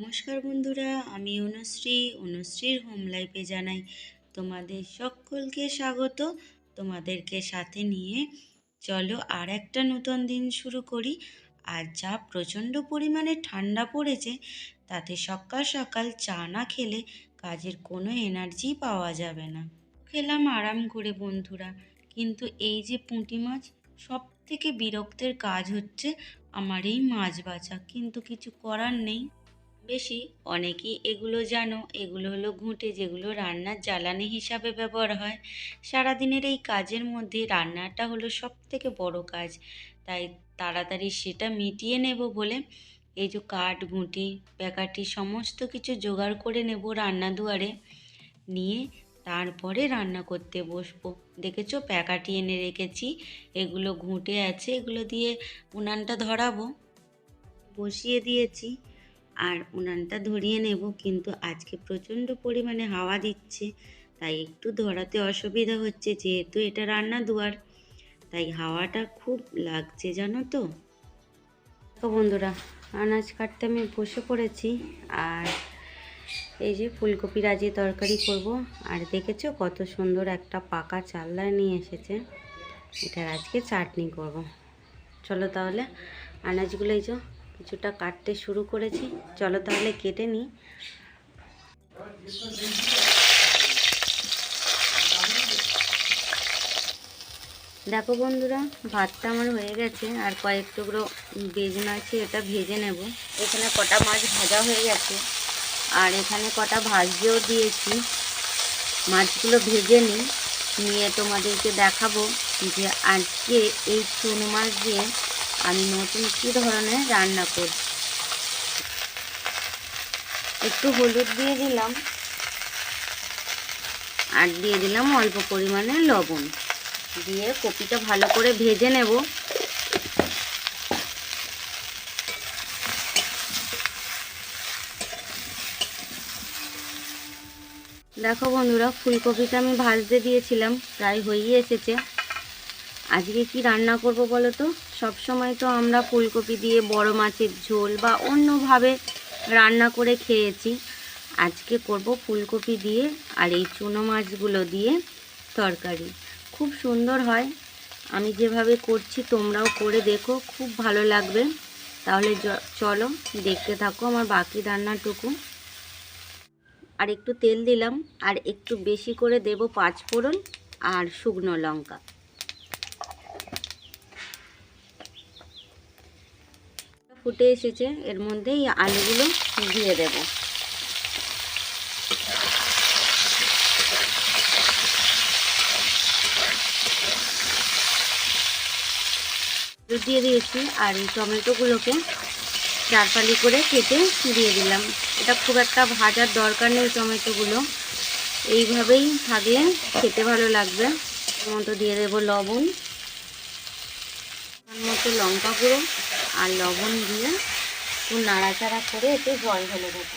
নমস্কার বন্ধুরা, আমি অনুশ্রী, অনুশ্রীর হোম লাইফে জানাই তোমাদের সকলকে স্বাগত। তোমাদেরকে সাথে নিয়ে চলো আর একটা নতুন দিন শুরু করি। আর যা প্রচণ্ড পরিমাণে ঠান্ডা পড়েছে, তাতে সকাল সকাল চা না খেলে কাজের কোনো এনার্জি পাওয়া যাবে না। খেলাম আরাম করে বন্ধুরা, কিন্তু এই যে পুঁটি মাছ সব থেকে বিরক্তের কাজ হচ্ছে আমার এই মাছ বাছা, কিন্তু কিছু করার নেই। বেশি, অনেকেই এগুলো জানো। এগুলো হলো ঘুঁটে, যেগুলো রান্নার জ্বালানি হিসাবে ব্যবহার হয়। সারাদিনের এই কাজের মধ্যে রান্নাটা হলো সব থেকে বড় কাজ। তাই তাড়াতাড়ি সেটা মিটিয়ে নেব বলে এই যে কাঠ, ঘুঁটি প্যাকাটি সমস্ত কিছু জোগাড় করে নেব রান্না দুয়ারে। নিয়ে তারপরে রান্না করতে বসবো। দেখেছ? প্যাকাটি এনে রেখেছি। এগুলো ঘুঁটে আছে, এগুলো দিয়ে উনানটা ধরাবো। বসিয়ে দিয়েছি। আর উনানটা ধরিয়ে নেব, কিন্তু আজকে প্রচণ্ড পরিমাণে হাওয়া দিচ্ছে, তাই একটু ধরাতে অসুবিধা হচ্ছে, যেহেতু এটা রান্না দুয়ার, তাই হাওয়াটা খুব লাগছে, জানো তো? বন্ধুরা, আনাজ কাটতে আমি বসে পড়েছি, আর এই যে ফুলকপির আজকে তরকারি করব, আর দেখেছ কত সুন্দর একটা পাকা চাল্লা নিয়ে এসেছে, এটার আজকে চাটনি করব। চলো তাহলে আনাজগুলো এই যে কিছুটা কাটতে শুরু করেছি। চলো তাহলে কেটে নিই। দেখো বন্ধুরা, ভাতটা আমার হয়ে গেছে, আর কয়েক টুকরো বেজনা আছে, এটা ভেজে নেব। এখানে কটা মাছ ভাজা হয়ে গেছে, আর এখানে কটা ভাজিও দিয়েছি। মাছগুলো ভেজে নিই, নিয়ে তোমাদেরকে দেখাবো যে আজকে এই চুন মাছ দিয়ে আমি নতুন কী ধরনের রান্না করছি একটু হলুদ দিয়ে দিলাম। আর দিয়ে দিলাম অল্প পরিমাণে লবণ। দিয়ে কপিটা ভালো করে ভেজে নেব। দেখো বন্ধুরা, ফুলকপিটা আমি ভাজতে দিয়েছিলাম, প্রায় হয়েই এসেছে। আজকে কি রান্না করব বলো তো? সব সময় তো আমরা ফুলকপি দিয়ে বড় মাছের ঝোল বা অন্যভাবে রান্না করে খেয়েছি। আজকে করব ফুলকপি দিয়ে আর এই চুনো মাছগুলো দিয়ে তরকারি। খুব সুন্দর হয়। আমি যেভাবে করছি তোমরাও করে দেখো, খুব ভালো লাগবে। তাহলে চলো দেখতে থাকো আমার বাকি রান্নাটুকু। আর একটু তেল দিলাম, আর একটু বেশি করে দেব পাঁচ ফোড়ন আর শুকনো লঙ্কা। ফুটে এসেছে, এর মধ্যে এই আলুগুলো দিয়ে দেব। দিয়ে দিয়েছি, আর এই টমেটোগুলোকে চারপালি করে কেটে দিয়ে দিলাম। এটা খুব একটা ভাজার দরকার নেই টমেটোগুলো। এইভাবেই থাকলে খেতে ভালো লাগবে। মতো দিয়ে দেবো লবণ মতো লঙ্কা গুঁড়ো। আর লবণ দিয়ে একটু নাড়াচাড়া করে এতে জল ঢেলে দেবো।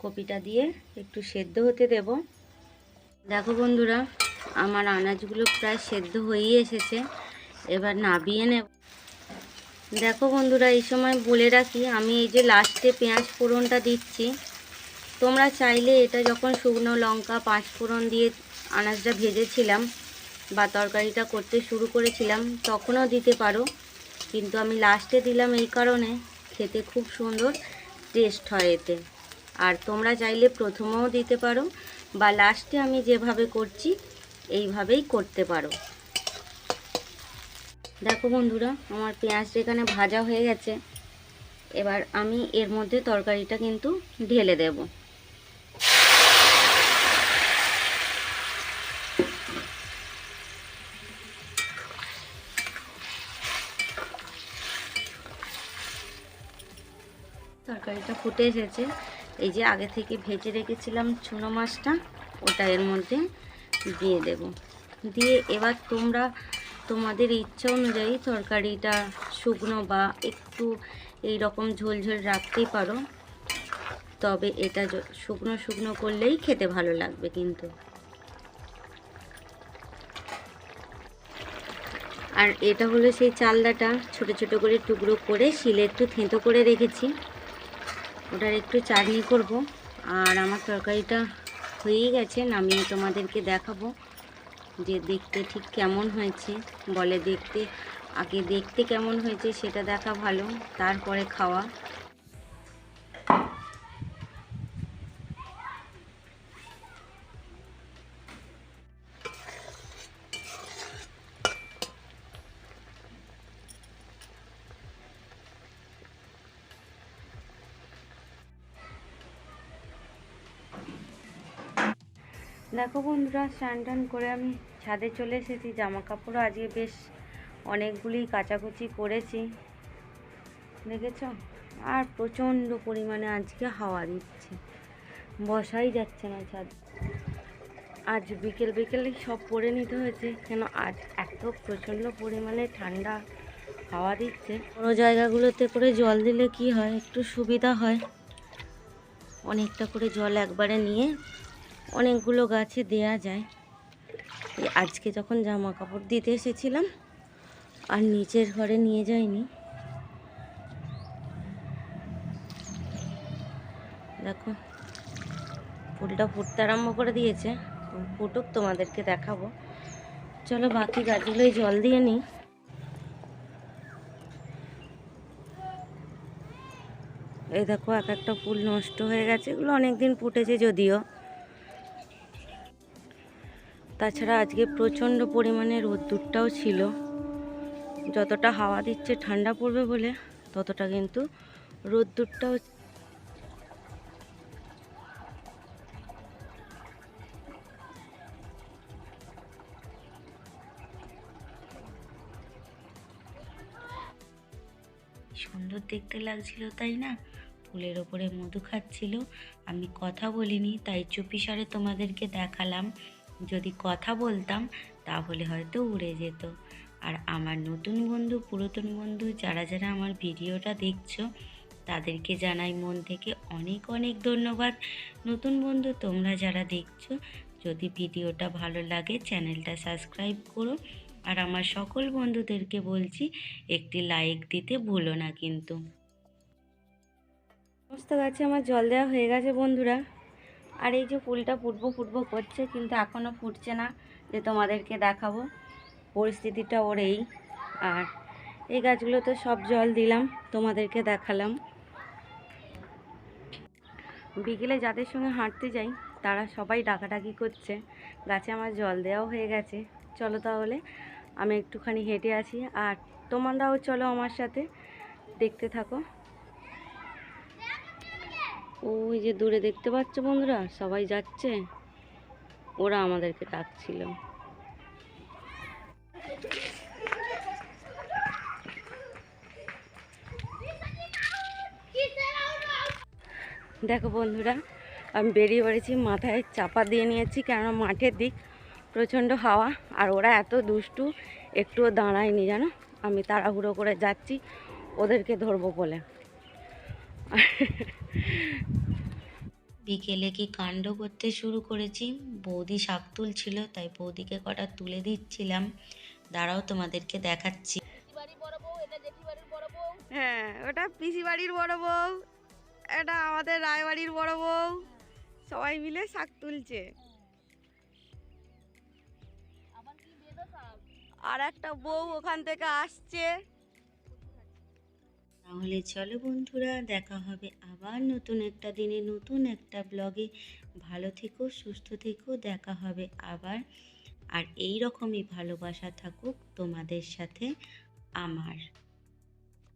কপিটা দিয়ে একটু সেদ্ধ হতে দেব। দেখো বন্ধুরা আমার আনাজগুলো প্রায় সেদ্ধ হয়েই এসেছে। এবার নাবিয়ে নেব। দেখো বন্ধুরা, এই সময় বলে রাখি, আমি এই যে লাস্টে পেঁয়াজ ফোড়নটা দিচ্ছি। তোমরা চাইলে এটা যখন শুকনো লঙ্কা, পাঁচ ফোড়ন দিয়ে আনাজটা ভেজেছিলাম বা তরকারিটা করতে শুরু করেছিলাম, তখনও দিতে পারো। কিন্তু আমি লাস্টে দিলাম এই কারণে, খেতে খুব সুন্দর টেস্ট হয় এতে। আর তোমরা চাইলে প্রথমেও দিতে পারো বা লাস্টে আমি যেভাবে করছি এইভাবেই করতে পারো। দেখো বন্ধুরা, আমার পেঁয়াজটা এখানে ভাজা হয়ে গেছে। এবার আমি এর মধ্যে তরকারিটা কিন্তু ঢেলে দেব। তরকারিটা ফুটে এসেছে। এই যে আগে থেকে ভেজে রেখেছিলাম চুনো মাছটা, ওটা এর মধ্যে দিয়ে দেব। দিয়ে এবার তোমরা তোমাদের ইচ্ছা অনুযায়ী তরকারিটা শুকনো বা একটু এই রকম ঝোল ঝোল রাখতেই পারো। তবে এটা শুকনো শুকনো করলেই খেতে ভালো লাগবে কিন্তু। আর এটা হলো সেই চালদাটা, ছোট ছোট করে টুকরো করে শিলে একটু থেঁতো করে রেখেছি। ওটার একটু চাটনি করব। আর আমার তরকারিটা হয়েই গেছে আমি তোমাদেরকে দেখাবো যে দেখতে ঠিক কেমন হয়েছে। বলে দেখতে, আগে দেখতে কেমন হয়েছে সেটা দেখা ভালো, তারপরে খাওয়া। দেখো বন্ধুরা, স্নান টান করে আমি ছাদে চলে এসেছি। জামা কাপড়ও আজকে বেশ অনেকগুলি কাচাকুচি করেছি দেখেছ? আর প্রচণ্ড পরিমাণে আজকে হাওয়া দিচ্ছে। বসাই যাচ্ছে না ছাদ। আজ বিকেল বিকেলে সব পরে নিতে হয়েছে। কেন আজ এত প্রচণ্ড পরিমাণে ঠান্ডা হাওয়া দিচ্ছে। বড়ো জায়গাগুলোতে করে জল দিলে কি হয়? একটু সুবিধা হয়। অনেকটা করে জল একবারে নিয়ে অনেকগুলো গাছে দেয়া যায়। আজকে যখন জামা কাপড় দিতে এসেছিলাম, আর নিচের ঘরে নিয়ে যাইনি। দেখো, ফুলটা ফুটতে আরম্ভ করে দিয়েছে। ফুটুক, তোমাদেরকে দেখাবো। চলো বাকি গাছগুলোই জল দিয়ে নিই। এই দেখো, এক একটা ফুল নষ্ট হয়ে গেছে। এগুলো অনেক দিন ফুটেছে যদিও। তাছাড়া আজকে প্রচণ্ড পরিমাণে রোদ্দুরটাও ছিল। যতটা হাওয়া দিচ্ছে ঠান্ডা পড়বে বলে, ততটা কিন্তু রোদ্দুরটাও সুন্দর দেখতে লাগছিল, তাই না? ফুলের ওপরে মধু খাচ্ছিল। আমি কথা বলিনি, তাই চুপিসারে তোমাদেরকে দেখালাম। যদি কথা বলতাম, তাহলে হয়তো উড়ে যেত। আর আমার নতুন বন্ধু, পুরাতন বন্ধু, যারা যারা আমার ভিডিওটা দেখছ, তাদেরকে জানাই মন থেকে অনেক অনেক ধন্যবাদ। নতুন বন্ধু তোমরা যারা দেখছ, যদি ভিডিওটা ভালো লাগে, চ্যানেলটা সাবস্ক্রাইব করো। আর আমার সকল বন্ধুদেরকে বলছি, একটি লাইক দিতে ভুলো না কিন্তু। সমস্ত গাছে আমার জল দেওয়া হয়ে গেছে বন্ধুরা। আর এই যে ফুলটা ফুটবো ফুটবো করছে, কিন্তু এখনও ফুটছে না, যে তোমাদেরকে দেখাবো। পরিস্থিতিটা ওর এই। আর এই গাছগুলো তো সব জল দিলাম, তোমাদেরকে দেখালাম। বিকেলে যাদের সঙ্গে হাঁটতে যাই, তারা সবাই ডাকাডাকি করছে। গাছে আমার জল দেওয়াও হয়ে গেছে। চলো তাহলে, আমি একটুখানি হেঁটে আছি। আর তোমরাও চলো আমার সাথে, দেখতে থাকো। ওই যে দূরে দেখতে পাচ্ছ বন্ধুরা, সবাই যাচ্ছে। ওরা আমাদেরকে ডাকছিল। দেখো বন্ধুরা, আমি বেরিয়ে পড়েছি, মাথায় চাপা দিয়ে নিয়েছি, কেননা মাঠের দিক প্রচণ্ড হাওয়া, আর ওরা এত দুষ্টু, একটুও দাঁড়ায়নি, জানো? আমি তাড়াহুড়ো করে যাচ্ছি, ওদেরকে ধরবো বলে। বিকেলে কি কাণ্ড করতে শুরু করেছি? বৌদি শাক তুলছিল তাই বৌদিকে কটা তুলে দিচ্ছিলাম। দাঁড়াও তোমাদেরকে দেখাচ্ছি। হ্যাঁ ওটা পিসি বাড়ির বড় বউ এটা আমাদের রায়বাড়ির বড় বউ। সবাই মিলে শাক তুলছে। আর একটা বউ ওখান থেকে আসছে। তাহলে চলো বন্ধুরা, দেখা হবে আবার নতুন একটা দিনে, নতুন একটা ব্লগে ভালো থেকো, সুস্থ থেকো, দেখা হবে আবার। আর এই রকমই ভালোবাসা থাকুক তোমাদের সাথে আমার।